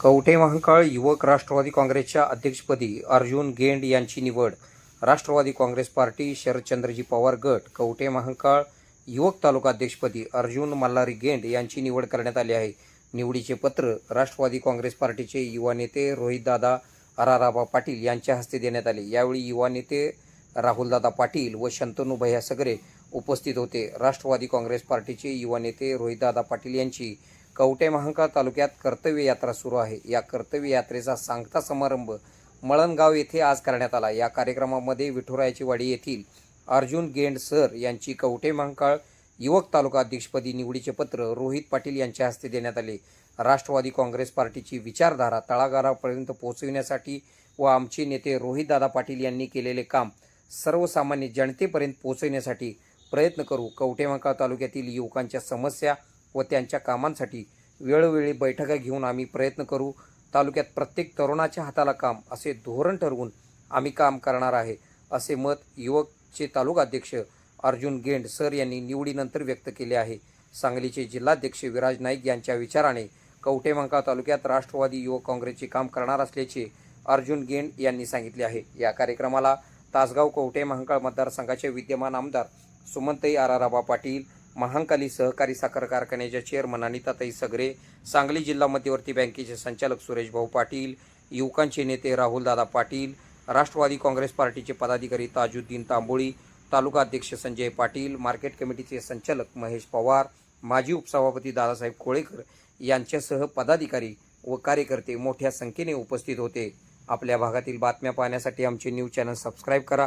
कवठे महांकाळ युवक राष्ट्रवादी काँग्रेसच्या अध्यक्षपदी अर्जुन गेंड यांची निवड. राष्ट्रवादी काँग्रेस पार्टी शरदचंद्रजी पवार गट कवठे महांकाळ युवक तालुका अध्यक्षपदी अर्जुन मल्हारी गेंड यांची निवड करण्यात आली आहे. निवडीचे पत्र राष्ट्रवादी काँग्रेस पार्टीचे युवा नेते रोहितदादा अराराबा पाटील यांच्या हस्ते देण्यात आले. यावेळी युवा नेते राहुलदादा पाटील व शंतनू भैया सगरे उपस्थित होते. राष्ट्रवादी काँग्रेस पार्टीचे युवा नेते रोहितदादा पाटील यांची कवटे महांकाळ तालुक्यात कर्तव्य यात्रा सुरू आहे. या कर्तव्य यात्रेचा सांगता समारंभ मळणगाव येथे आज करण्यात आला. या कार्यक्रमामध्ये विठुरायाची वाडी येथील अर्जुन गेंड सर यांची कवटे महांकाळ युवक तालुका अध्यक्षपदी निवडीचे पत्र रोहित पाटील यांच्या हस्ते देण्यात आले. राष्ट्रवादी काँग्रेस पार्टीची विचारधारा तळागाळापर्यंत पोहोचविण्यासाठी व आमचे नेते रोहितदादा पाटील यांनी केलेले काम सर्वसामान्य जनतेपर्यंत पोहोचविण्यासाठी प्रयत्न करू. कवटेमाका तालुक्यातील युवकांच्या समस्या व त्यांच्या कामांसाठी वेळोवेळी बैठका घेऊन आम्ही प्रयत्न करू. तालुक्यात प्रत्येक तरुणाच्या हाताला काम असे धोरण ठरवून आम्ही काम करणार आहे असे मत युवकचे तालुका अध्यक्ष अर्जुन गेंड सर यांनी निवडीनंतर व्यक्त केले आहे. सांगलीचे जिल्हाध्यक्ष विराज नाईक यांच्या विचाराने कवटेमंका तालुक्यात राष्ट्रवादी युवक काँग्रेसचे काम करणार असल्याचे अर्जुन गेंड यांनी सांगितले आहे. या कार्यक्रमाला तासगाव कवटे महांकाळ मतदारसंघाचे विद्यमान आमदार सुमंतई आराराबा पाटील महांकाली सहकारी साखर कारखान्याच्या चेअरमन अनिताताई सगरे सांगली जिल्हा मध्यवर्ती बँकेचे संचालक सुरेश भाऊ पाटील युवकांचे नेते राहुलदादा पाटील राष्ट्रवादी काँग्रेस पार्टीचे पदाधिकारी ताजुद्दीन तांबोळी तालुका अध्यक्ष संजय पाटील मार्केट कमिटीचे संचालक महेश पवार माजी उपसभापती दादासाहेब कोळेकर यांच्यासह पदाधिकारी व कार्यकर्ते मोठ्या संख्येने उपस्थित होते. आपल्या भागातील बातम्या पाहण्यासाठी आमचे न्यूज चॅनल सबस्क्राईब करा.